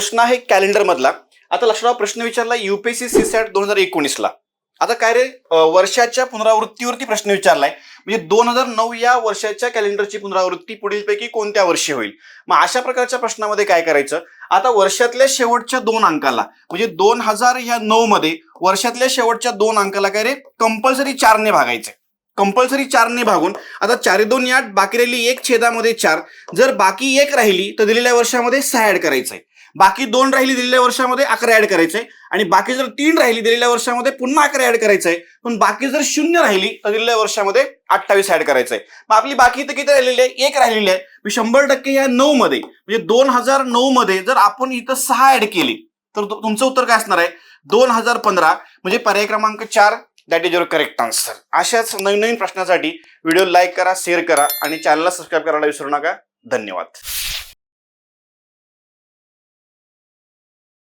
प्रश्न आहे कॅलेंडर मधला आता लक्षात प्रश्न विचारला युपीएससी सी सॅट दोन हजार एकोणीसला. आता काय रे वर्षाच्या पुनरावृत्तीवरती प्रश्न विचारलाय. म्हणजे दोन हजार नऊ या वर्षाच्या कॅलेंडरची पुनरावृत्ती पुढीलपैकी कोणत्या वर्षी होईल? मग अशा प्रकारच्या प्रश्नामध्ये काय करायचं? आता वर्षातल्या शेवटच्या दोन अंकाला म्हणजे दोन हजार ह्या नऊ मध्ये वर्षातल्या शेवटच्या दोन अंकाला काय रे कंपल्सरी चारने भागायचे. कंपल्सरी चारने भागून आता चारी दोन या बाकी राहिली एक छेदामध्ये चार. जर बाकी एक राहिली तर दिलेल्या वर्षामध्ये सहा ऍड करायचंय. बाकी दोन राहिली दिलेल्या वर्षामध्ये अकरा ऍड करायचे आणि बाकी जर तीन राहिली दिलेल्या वर्षामध्ये पुन्हा अकरा ऍड करायचंय. पण बाकी जर शून्य राहिली तर दिलेल्या वर्षामध्ये अठ्ठावीस ऍड करायचंय. मग आपली बाकी तर किती राहिलेली आहे? एक राहिलेली आहे. मी शंभर टक्के या नऊ मध्ये म्हणजे दोन हजार नऊ मध्ये जर आपण इथं सहा ऍड केली तर तुमचं उत्तर काय असणार आहे? दोन हजार पंधरा म्हणजे पर्याय क्रमांक चार. That is your correct answer अशाच नवीन नवीन प्रश्नासाठी व्हिडिओ लाईक करा शेअर करा आणि चॅनलला सबस्क्राईब करायला विसरू नका. धन्यवाद.